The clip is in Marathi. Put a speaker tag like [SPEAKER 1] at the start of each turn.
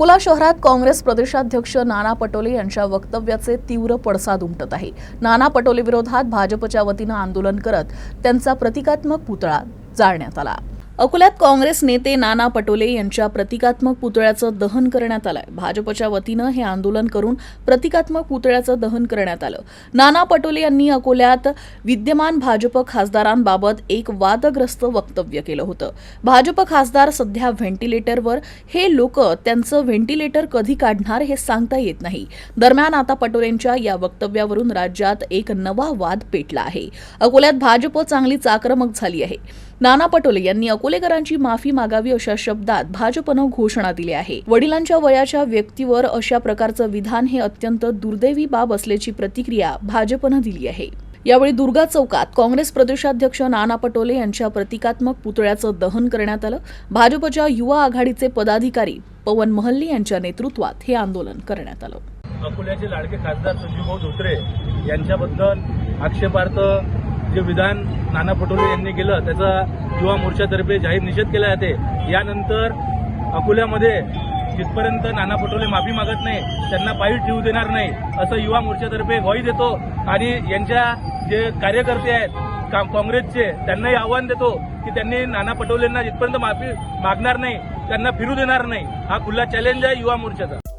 [SPEAKER 1] अकोला शहरात काँग्रेस प्रदेशाध्यक्ष नाना पटोले यांच्या वक्तव्याचे तीव्र पडसाद उमटत आहे. नाना पटोले विरोधात भाजपच्या वतीनं आंदोलन करत त्यांचा प्रतिकात्मक पुतळा जाळण्यात आला. अकोल्यात काँग्रेस नेते नाना पटोले यांच्या प्रतिकात्मक पुतळ्याचं दहन करण्यात आलंय. भाजपच्या वतीनं हे आंदोलन करून प्रतिकात्मक पुतळ्याचं दहन करण्यात आलं. नाना पटोले यांनी अकोल्यात विद्यमान भाजप खासदारांबाबत एक वादग्रस्त वक्तव्य केलं होतं. भाजप खासदार सध्या व्हेंटिलेटरवर. हे लोक त्यांचं व्हेंटिलेटर कधी काढणार हे सांगता येत नाही. दरम्यान आता पटोलेंच्या या वक्तव्यावरून राज्यात एक नवा वाद पेटला आहे. अकोल्यात भाजप चांगलीच आक्रमक झाली आहे. नाना पटोले यांनी अकोलेकरांची माफी मागावी अशा शब्दात भाजपनं घोषणा दिली आहे. वडिलांच्या वयाच्या व्यक्तीवर अशा प्रकारचं विधान हे अत्यंत दुर्दैवी बाब असल्याची प्रतिक्रिया भाजपनं दिली आहे. यावेळी दुर्गा चौकात काँग्रेस प्रदेशाध्यक्ष नाना पटोले यांच्या प्रतिकात्मक पुतळ्याचं दहन करण्यात आलं. भाजपच्या युवा आघाडीचे पदाधिकारी पवन महल्ली यांच्या नेतृत्वात हे आंदोलन करण्यात आलं.
[SPEAKER 2] अकोल्याचे लाडके खासदार संजीवभाऊ धोत्रे यांच्याबद्दल आक्षेपार्थ जे विधान नाना पटोले यांनी केलं त्याचा युवा मोर्चातर्फे जाहीर निषेध केला जाते. यानंतर अकोल्यामध्ये जिथपर्यंत नाना पटोले माफी मागत नाही त्यांना पायी ठेवू देणार नाही असं युवा मोर्चातर्फे ग्वाही देतो. आणि यांच्या जे कार्यकर्ते आहेत का काँग्रेसचे त्यांनाही आव्हान देतो की त्यांनी नाना पटोलेंना जिथपर्यंत माफी मागणार नाही त्यांना फिरू देणार नाही. हा खुला चॅलेंज आहे युवा मोर्चाचा.